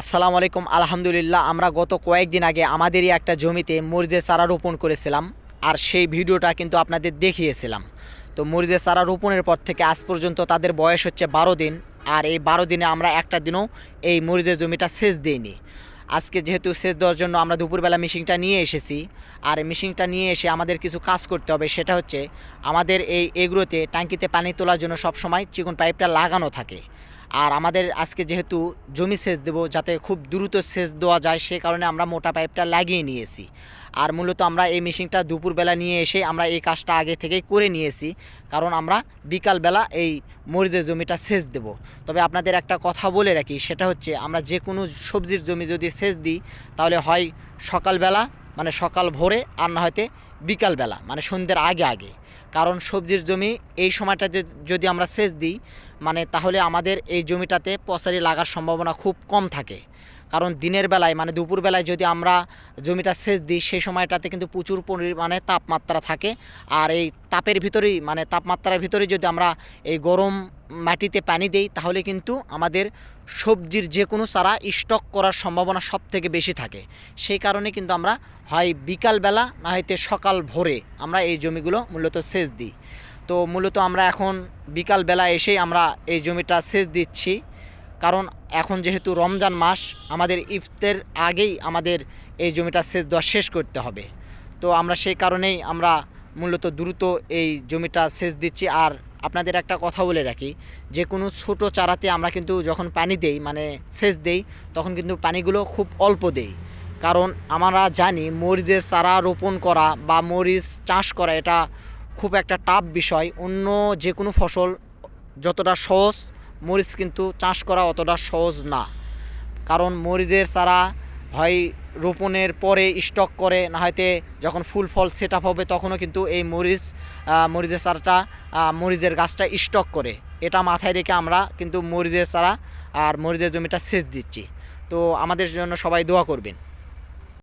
আসসালামু আলাইকুম, আলহামদুলিল্লাহ, আমরা গত কয়েকদিন আগে আমাদেরই একটা জমিতে মরিচের চারা রোপণ করেছিলাম আর সেই ভিডিওটা কিন্তু আপনাদের দেখিয়েছিলাম। তো মরিচের চারা রোপণের পর থেকে আজ পর্যন্ত তাদের বয়স হচ্ছে বারো দিন আর এই বারো দিনে আমরা একটা দিনও এই মরিচের জমিটা সেচ দিইনি। আজকে যেহেতু সেচ দেওয়ার জন্য আমরা দুপুরবেলা মিশিংটা নিয়ে এসেছি আর মিশিংটা নিয়ে এসে আমাদের কিছু কাজ করতে হবে, সেটা হচ্ছে আমাদের এই এগুলোতে ট্যাঙ্কিতে পানি তোলার জন্য সবসময় চিকন পাইপটা লাগানো থাকে। আর আমাদের আজকে যেহেতু জমি সেচ দেবো, যাতে খুব দ্রুত সেচ দেওয়া যায়, সে কারণে আমরা মোটা পাইপটা লাগিয়ে নিয়েছি। আর মূলত আমরা এই মেশিনটা দুপুরবেলা নিয়ে এসে আমরা এই কাজটা আগে থেকেই করে নিয়েছি, কারণ আমরা বিকালবেলা এই মরিচের জমিটা সেচ দেব। তবে আপনাদের একটা কথা বলে রাখি, সেটা হচ্ছে আমরা যে কোনো সবজির জমি যদি সেচ দিই, তাহলে হয় সকালবেলা মানে সকাল ভোরে আর না হয়তো বিকালবেলা মানে সন্ধ্যের আগে আগে। কারণ সবজির জমি এই সময়টাতে যদি আমরা সেচ দিই মানে তাহলে আমাদের এই জমিটাতে পচারি লাগার সম্ভাবনা খুব কম থাকে। কারণ দিনের বেলায় মানে দুপুরবেলায় যদি আমরা জমিটা সেচ দিই, সেই সময়টাতে কিন্তু প্রচুর পরিমাণে তাপমাত্রা থাকে। আর এই তাপের ভিতরেই মানে তাপমাত্রার ভিতরেই যদি আমরা এই গরম মাটিতে পানি দেই, তাহলে কিন্তু আমাদের সবজির যে কোনো চারা স্টক করার সম্ভাবনা সব থেকে বেশি থাকে। সেই কারণে কিন্তু আমরা হয় বিকালবেলা, না হয়তো সকাল ভোরে আমরা এই জমিগুলো মূলত সেচ দিই। তো মূলত আমরা এখন বিকালবেলা এসেই আমরা এই জমিটা সেচ দিচ্ছি। কারণ এখন যেহেতু রমজান মাস, আমাদের ইফতের আগেই আমাদের এই জমিটা সেচ দেওয়া শেষ করতে হবে। তো আমরা সেই কারণেই আমরা মূলত দ্রুত এই জমিটা সেচ দিচ্ছি। আর আপনাদের একটা কথা বলে রাখি, যে কোনো ছোট চারাতে আমরা কিন্তু যখন পানি দেই মানে সেচ দেই, তখন কিন্তু পানিগুলো খুব অল্প দেই। কারণ আমরা জানি মরিচের চারা রোপণ করা বা মরিচ চাষ করা এটা খুব একটা টাফ বিষয়। অন্য যে কোনো ফসল যতটা সহজ, মরিচ কিন্তু চাষ করা অতটা সহজ না। কারণ মরিচের চারা হয় রোপণের পরে স্টক করে, না হয়তো যখন ফুল ফল সেট হবে তখনও কিন্তু এই মরিচ মরিচের চারাটা মরিচের গাছটা স্টক করে। এটা মাথায় রেখে আমরা কিন্তু মরিচের চারা আর মরিচের জমিটা সেচ দিচ্ছি। তো আমাদের জন্য সবাই দোয়া করবেন।